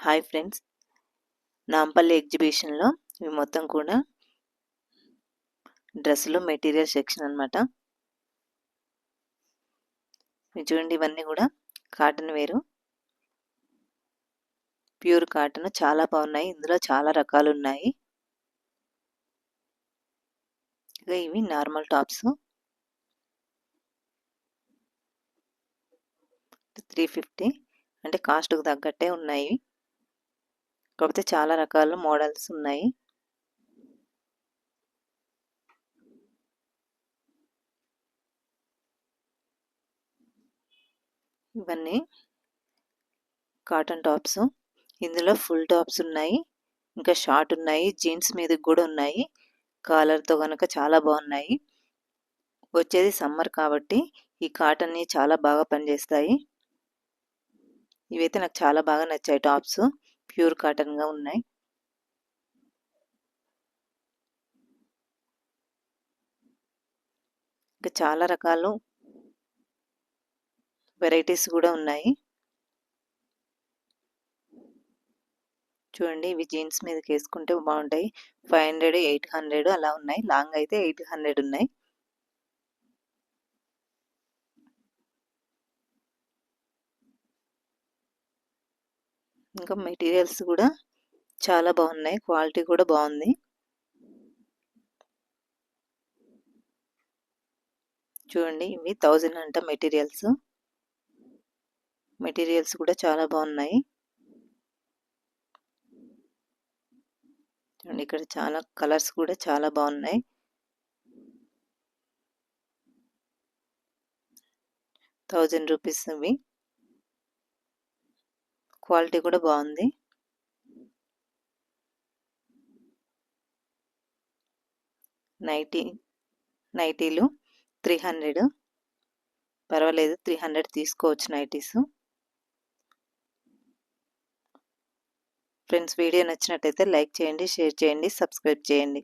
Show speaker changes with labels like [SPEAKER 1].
[SPEAKER 1] Hi friends. Nampally ఎగ్జిబిషన్లో ఇవి మొత్తం కూడా డ్రెస్సులు మెటీరియల్ సెక్షన్ అనమాట చూడండి ఇవన్నీ కూడా కాటన్ వేరు. ప్యూర్ కాటన్ చాలా బాగున్నాయి. ఇందులో చాలా రకాలు ఉన్నాయి. ఇవి నార్మల్ టాప్స్. Three fifty. అంటే కాస్ట్కు తగ్గట్టే ఉన్నాయి. కాకపోతే చాలా రకాల మోడల్స్ ఉన్నాయి. ఇవన్నీ కాటన్ టాప్స్. ఇందులో ఫుల్ టాప్స్ ఉన్నాయి. ఇంకా షార్ట్ ఉన్నాయి. జీన్స్ మీద కూడా ఉన్నాయి. కాలర్తో కనుక చాలా బాగున్నాయి. వచ్చేది సమ్మర్ కాబట్టి ఈ కాటన్ని చాలా బాగా పనిచేస్తాయి. ఇవైతే నాకు చాలా బాగా నచ్చాయి టాప్స్. ప్యూర్ కాటన్గా ఉన్నాయి. ఇంకా చాలా రకాలు వెరైటీస్ కూడా ఉన్నాయి. చూడండి ఇవి జీన్స్ మీదకి వేసుకుంటే బాగుంటాయి. ఫైవ్ హండ్రెడ్ ఎయిట్ హండ్రెడ్ అలా ఉన్నాయి. లాంగ్ అయితే ఎయిట్ హండ్రెడ్ ఉన్నాయి. ఇంకా మెటీరియల్స్ కూడా చాలా బాగున్నాయి. క్వాలిటీ కూడా బాగుంది. చూడండి ఇవి థౌజండ్ అంట మెటీరియల్స్. మెటీరియల్స్ కూడా చాలా బాగున్నాయి. చూడండి ఇక్కడ చాలా కలర్స్ కూడా చాలా బాగున్నాయి. థౌజండ్ రూపీస్ ఇవి. క్వాలిటీ కూడా బాగుంది. నైటీ నైటీలు త్రీ హండ్రెడ్. పర్వాలేదు త్రీ హండ్రెడ్ తీసుకోవచ్చు నైటీస్. ఫ్రెండ్స్ వీడియో నచ్చినట్టయితే లైక్ చేయండి షేర్ చేయండి సబ్స్క్రైబ్ చేయండి.